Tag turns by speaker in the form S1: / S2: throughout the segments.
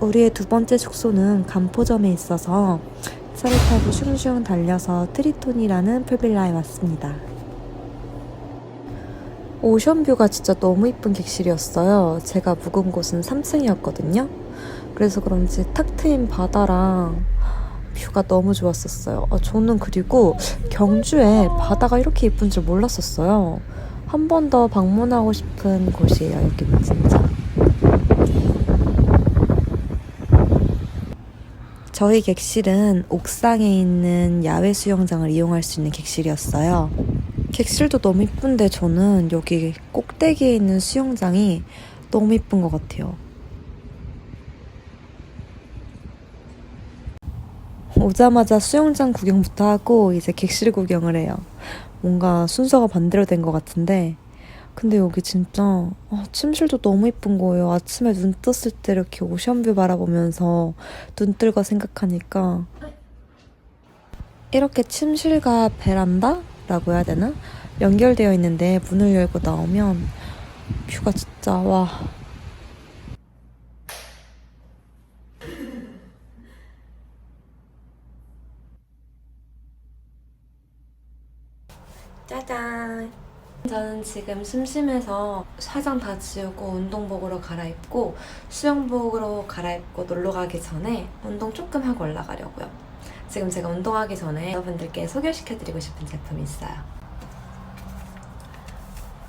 S1: 우리의 두 번째 숙소는 간포점에 있어서 차를 타고 슝슝 달려서 트리톤이라는 풀빌라에 왔습니다. 오션뷰가 진짜 너무 이쁜 객실이었어요. 제가 묵은 곳은 3층이었거든요. 그래서 그런지 탁 트인 바다랑 뷰가 너무 좋았었어요. 아, 저는 그리고 경주에 바다가 이렇게 예쁜 줄 몰랐었어요. 한 번 더 방문하고 싶은 곳이에요, 여기는 진짜. 저희 객실은 옥상에 있는 야외 수영장을 이용할 수 있는 객실이었어요. 객실도 너무 이쁜데 저는 여기 꼭대기에 있는 수영장이 너무 이쁜 것 같아요. 오자마자 수영장 구경부터 하고 이제 객실 구경을 해요. 뭔가 순서가 반대로 된 것 같은데 근데 여기 진짜 아, 침실도 너무 이쁜 거예요. 아침에 눈 떴을 때 이렇게 오션뷰 바라보면서 눈 뜰거 생각하니까 이렇게 침실과 베란다라고 해야 되나? 연결되어 있는데 문을 열고 나오면 뷰가 진짜 와 짜잔 저는 지금 심심해서 화장 다 지우고 운동복으로 갈아입고 수영복으로 갈아입고 놀러 가기 전에 운동 조금 하고 올라가려고요. 지금 제가 운동하기 전에 여러분들께 소개시켜드리고 싶은 제품이 있어요.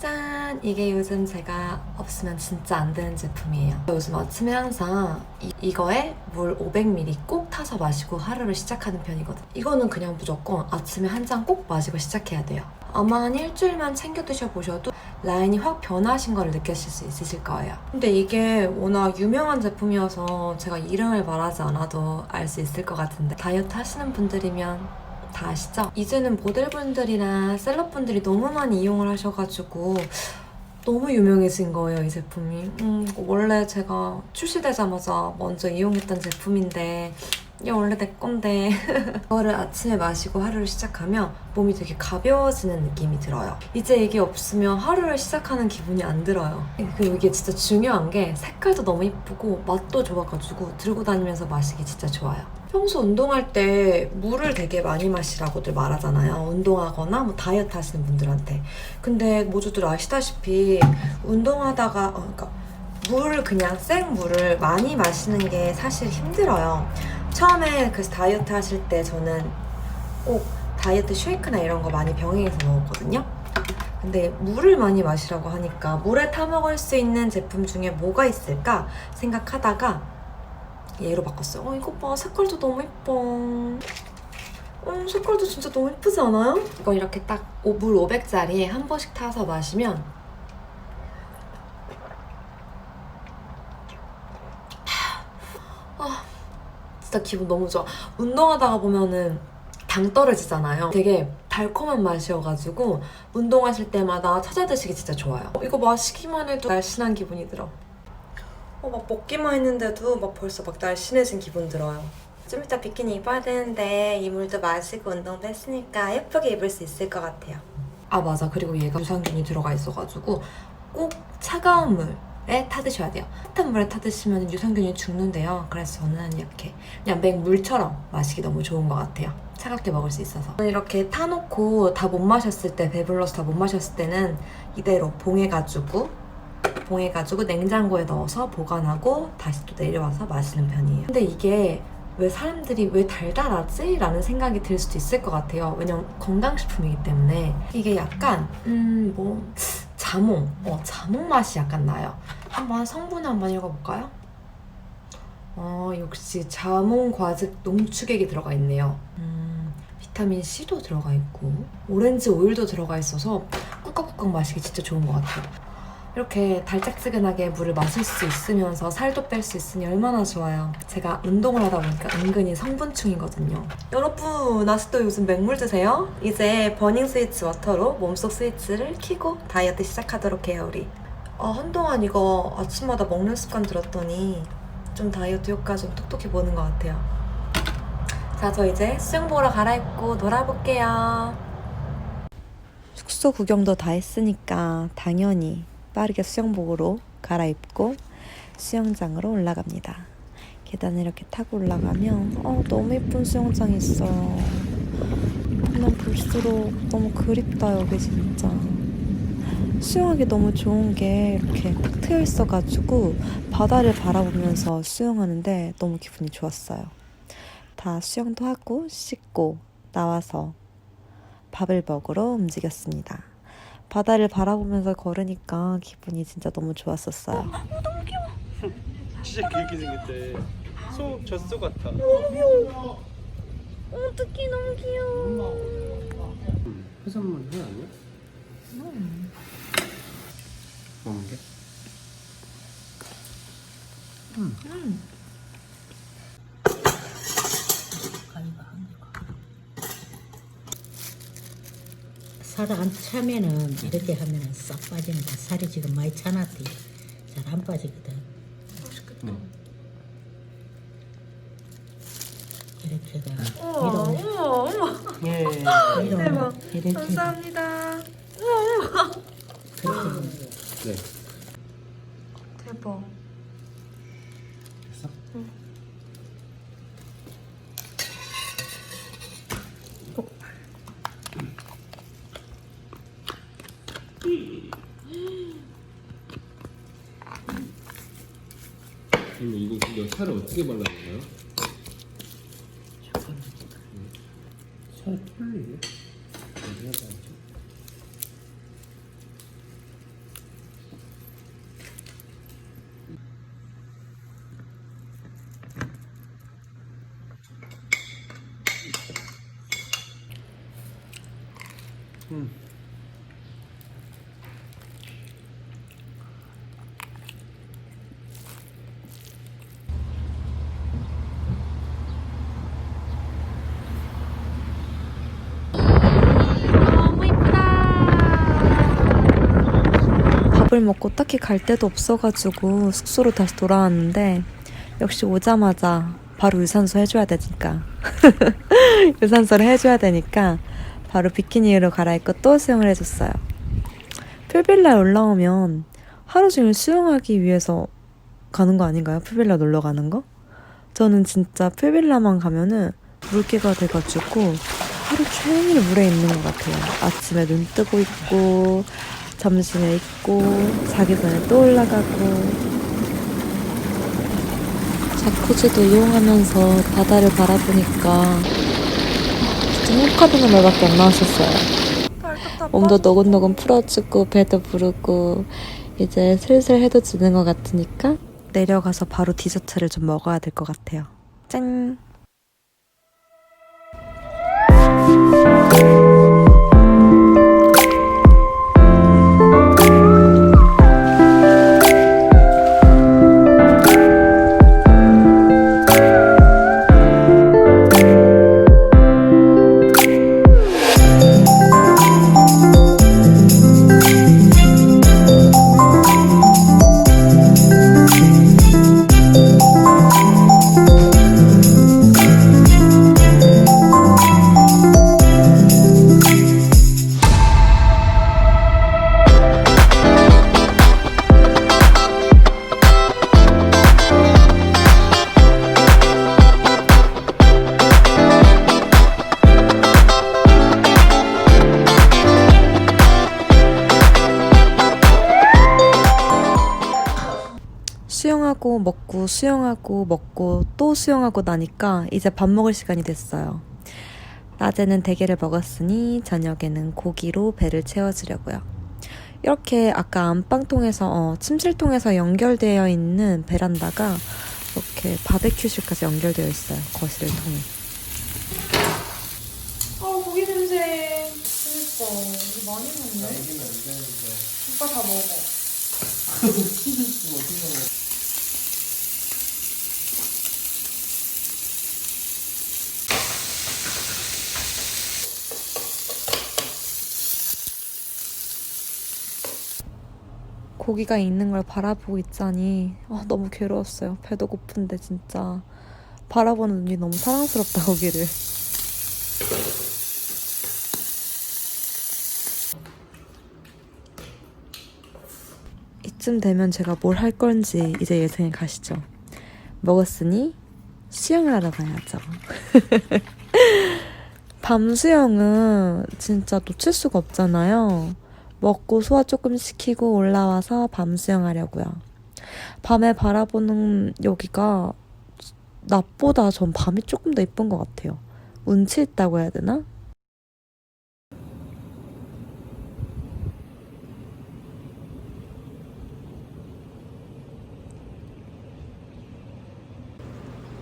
S1: 짠! 이게 요즘 제가 없으면 진짜 안 되는 제품이에요. 요즘 아침에 항상 이, 이거에 물 500ml 꼭 타서 마시고 하루를 시작하는 편이거든요. 이거는 그냥 무조건 아침에 한 잔 꼭 마시고 시작해야 돼요. 아마 한 일주일만 챙겨 드셔보셔도 라인이 확 변하신 걸 느끼실 수 있으실 거예요. 근데 이게 워낙 유명한 제품이어서 제가 이름을 말하지 않아도 알 수 있을 것 같은데 다이어트 하시는 분들이면 다 아시죠? 이제는 모델분들이나 셀럽분들이 너무 많이 이용을 하셔가지고 너무 유명해진 거예요, 이 제품이. 음, 원래 제가 출시되자마자 먼저 이용했던 제품인데 이게 원래 내 건데 이거를 아침에 마시고 하루를 시작하면 몸이 되게 가벼워지는 느낌이 들어요. 이제 이게 없으면 하루를 시작하는 기분이 안 들어요. 그리고 이게 진짜 중요한 게 색깔도 너무 이쁘고 맛도 좋아가지고 들고 다니면서 마시기 진짜 좋아요. 평소 운동할 때 물을 되게 많이 마시라고들 말하잖아요. 운동하거나 뭐 다이어트 하시는 분들한테. 근데 모두들 아시다시피 운동하다가 어, 그러니까 물을 그냥 생 물을 많이 마시는 게 사실 힘들어요. 처음에 그 다이어트 하실 때 저는 꼭 다이어트 쉐이크나 이런 거 많이 병행해서 먹었거든요. 근데 물을 많이 마시라고 하니까 물에 타 먹을 수 있는 제품 중에 뭐가 있을까 생각하다가 얘로 바꿨어요. 어, 이거 봐. 색깔도 너무 예뻐. 어, 색깔도 진짜 너무 예쁘지 않아요? 이거 이렇게 딱 물 500짜리에 한 번씩 타서 마시면 아, 진짜 기분 너무 좋아. 운동하다가 보면은 당 떨어지잖아요. 되게 달콤한 맛이어가지고 운동하실 때마다 찾아 드시기 진짜 좋아요. 어, 이거 마시기만 해도 날씬한 기분이 들어. 어, 막 먹기만 했는데도 막 벌써 막 날씬해진 기분 들어요. 좀 이따 비키니 입어야 되는데 이 물도 마시고 운동도 했으니까 예쁘게 입을 수 있을 것 같아요. 아 맞아. 그리고 얘가 유산균이 들어가 있어가지고 꼭 차가운 물 에 타드셔야 돼요. 따뜻한 물에 타드시면 유산균이 죽는데요. 그래서 저는 이렇게 그냥 맹물처럼 마시기 너무 좋은 것 같아요. 차갑게 먹을 수 있어서. 이렇게 타놓고 다 못 마셨을 때, 배불러서 다 못 마셨을 때는 이대로 봉해가지고 봉해가지고 냉장고에 넣어서 보관하고 다시 또 내려와서 마시는 편이에요. 근데 이게 왜 사람들이 왜 달달하지? 라는 생각이 들 수도 있을 것 같아요. 왜냐면 건강식품이기 때문에 이게 약간 음뭐 자몽, 어 자몽 맛이 약간 나요. 한번 성분 한번 읽어볼까요? 어 역시 자몽 과즙 농축액이 들어가 있네요. 음 비타민 C도 들어가 있고 오렌지 오일도 들어가 있어서 꿀꺽꿀꺽 마시기 진짜 좋은 것 같아요. 이렇게 달짝지근하게 물을 마실 수 있으면서 살도 뺄 수 있으니 얼마나 좋아요. 제가 운동을 하다 보니까 은근히 성분충이거든요. 여러분, 아직도 요즘 맹물 드세요? 이제 버닝 스위치 워터로 몸속 스위치를 키고 다이어트 시작하도록 해요, 우리. 아, 한동안 이거 아침마다 먹는 습관 들었더니 좀 다이어트 효과 좀 톡톡히 보는 것 같아요. 자, 저 이제 수영복으로 갈아입고 놀아볼게요. 숙소 구경도 다 했으니까 당연히 빠르게 수영복으로 갈아입고 수영장으로 올라갑니다. 계단을 이렇게 타고 올라가면 어, 너무 예쁜 수영장이 있어요. 보면 볼수록 너무 그립다 여기 진짜. 수영하기 너무 좋은 게 이렇게 탁 트여 있어가지고 바다를 바라보면서 수영하는데 너무 기분이 좋았어요. 다 수영도 하고 씻고 나와서 밥을 먹으러 움직였습니다. 바다를 바라보면서 걸으니까 기분이 진짜 너무 좋았었어요.
S2: 진짜 그렇게 생겼대. 소 젖소 같아.
S1: 어떡해 너무 귀여워.
S2: 해산물 회 아니야? 먹는 게?
S3: 살안 차면은 이렇게 하면은 싹 빠집니다. 살이 지금 많이 차놨대. 잘 안 빠지거든.
S2: 응.
S3: 이렇게 해가
S1: 우와 우와 우와
S2: 예.
S1: 대박.
S3: 이렇게
S1: 감사합니다.
S3: 그렇게
S2: 네.
S1: 대박.
S2: 됐어?
S4: 그럼 이거 이거 살을 어떻게 발라는 거예요?
S2: 살 풀리? 어디 해야 되
S1: 밥을 먹고 딱히 갈 데도 없어가지고 숙소로 다시 돌아왔는데 역시 오자마자 바로 유산소 해줘야 되니까 유산소를 해줘야 되니까 바로 비키니로 갈아입고 또 수영을 해줬어요. 풀빌라에 올라오면 하루 종일 수영하기 위해서 가는 거 아닌가요? 풀빌라 놀러 가는 거? 저는 진짜 풀빌라만 가면은 물개가 돼가지고 하루 종일 물에 있는 것 같아요. 아침에 눈 뜨고 있고, 점심에 있고, 자기 전에 또 올라가고. 자쿠지도 이용하면서 바다를 바라보니까 진짜 혹하다는 말밖에 안 나왔었어요. 몸도 노곤노곤 풀어주고 배도 부르고 이제 슬슬 해도 지는 것 같으니까 내려가서 바로 디저트를 좀 먹어야 될 것 같아요. 짠! 수영하고 먹고 수영하고 먹고 또 수영하고 나니까 이제 밥 먹을 시간이 됐어요. 낮에는 대게를 먹었으니 저녁에는 고기로 배를 채워주려고요. 이렇게 아까 안방통에서 어, 침실통에서 연결되어 있는 베란다가 이렇게 바베큐실까지 연결되어 있어요. 거실을 통해. 아 고기 냄새. 그니까 많이 먹네. 오빠 다 먹어. 고기가 있는 걸 바라보고 있자니 아, 너무 괴로웠어요. 배도 고픈데 진짜 바라보는 눈이 너무 사랑스럽다 고기를. 이쯤 되면 제가 뭘 할 건지 이제 예상이 가시죠. 먹었으니 수영을 하러 가야죠. 밤 수영은 진짜 놓칠 수가 없잖아요. 먹고 소화 조금 시키고 올라와서 밤 수영하려고요. 밤에 바라보는 여기가 낮보다 전 밤이 조금 더 예쁜 것 같아요. 운치 있다고 해야 되나?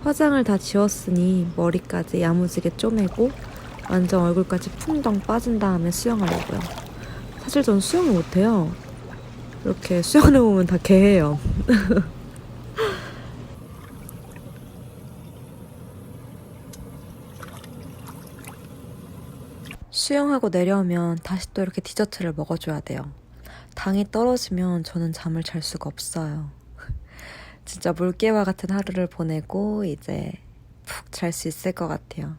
S1: 화장을 다 지웠으니 머리까지 야무지게 쪼매고 완전 얼굴까지 풍덩 빠진 다음에 수영하려고요. 사실 전 수영을 못해요. 이렇게 수영을 해보면 다 개해요. 수영하고 내려오면 다시 또 이렇게 디저트를 먹어줘야 돼요. 당이 떨어지면 저는 잠을 잘 수가 없어요. 진짜 물개와 같은 하루를 보내고 이제 푹 잘 수 있을 것 같아요.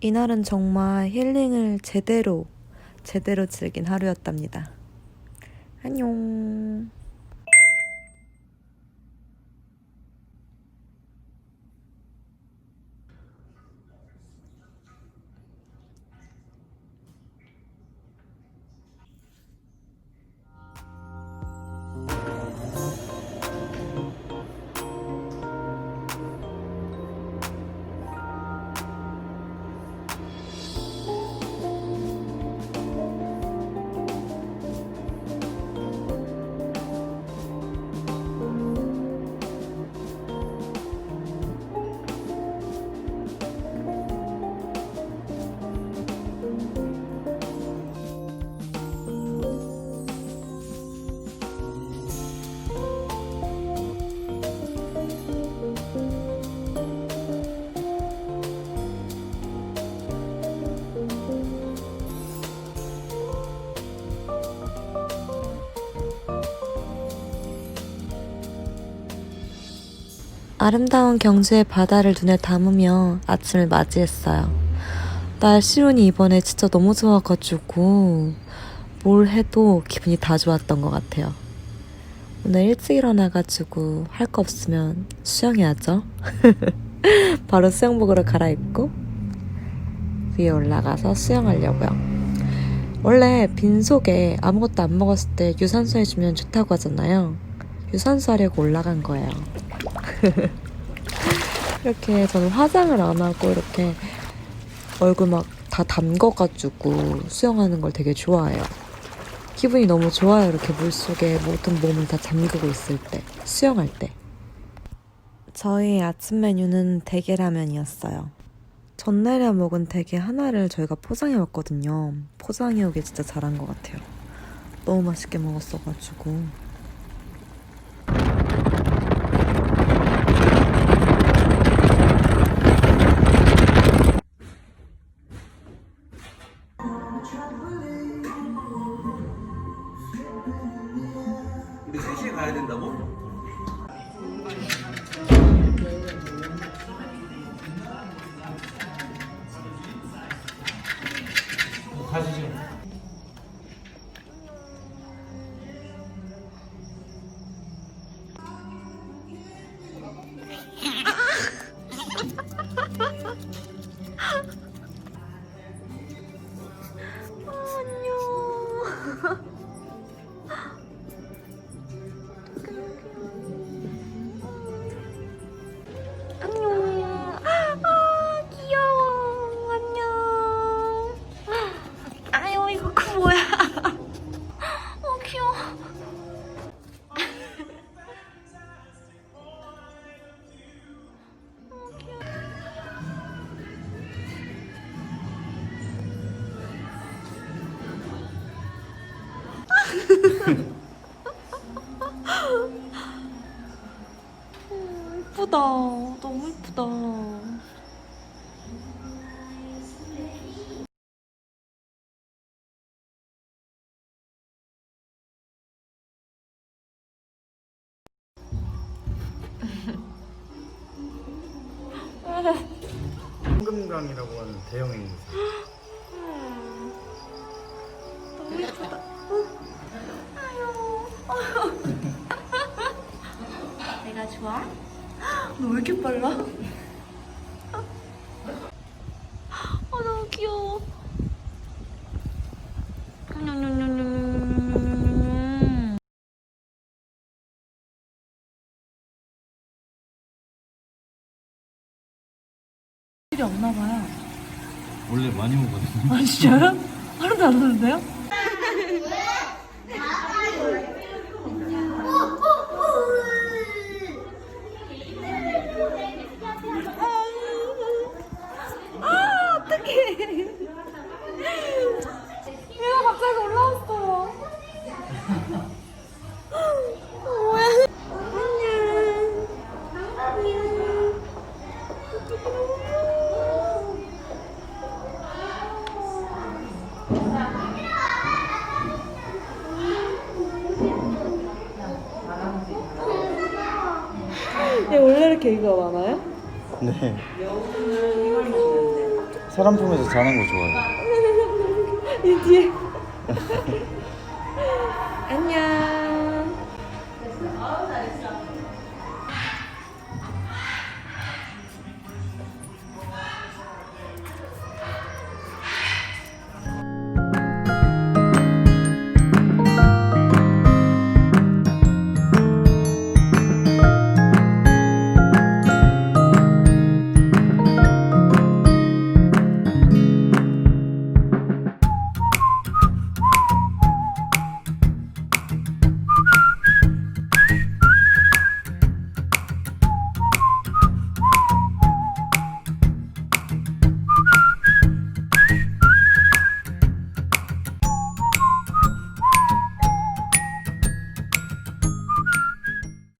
S1: 이날은 정말 힐링을 제대로, 제대로 즐긴 하루였답니다. 안녕. 아름다운 경주의 바다를 눈에 담으며 아침을 맞이했어요. 날씨운이 이번에 진짜 너무 좋아가지고 뭘 해도 기분이 다 좋았던 것 같아요. 오늘 일찍 일어나가지고 할 거 없으면 수영해야죠. 바로 수영복으로 갈아입고 위에 올라가서 수영하려고요. 원래 빈속에 아무것도 안 먹었을 때 유산소 해주면 좋다고 하잖아요. 유산소 하려고 올라간 거예요. 이렇게 저는 화장을 안 하고 이렇게 얼굴 막 다 담궈가지고 수영하는 걸 되게 좋아해요. 기분이 너무 좋아요. 이렇게 물속에 모든 몸을 다 잠그고 있을 때, 수영할 때. 저희 아침 메뉴는 대게라면이었어요. 전날에 먹은 대게 하나를 저희가 포장해 왔거든요. 포장해 오길 진짜 잘한 것 같아요. 너무 맛있게 먹었어가지고. 예쁘다. 너무 예쁘다.
S2: 황금강이라고 하는 대형 행사.
S1: 너무 예쁘다. 아유. 내가 좋아? 너 왜 이렇게 빨라? 아 너무 귀여워. 음. 필이 없나 봐요.
S2: 원래 많이 오거든요.
S1: 아 진짜요? 하나도 안 오는데요? 계기가 많아요?
S2: 네. 사람 품에서 자는 거 좋아해요.
S1: 이 뒤에. 안녕.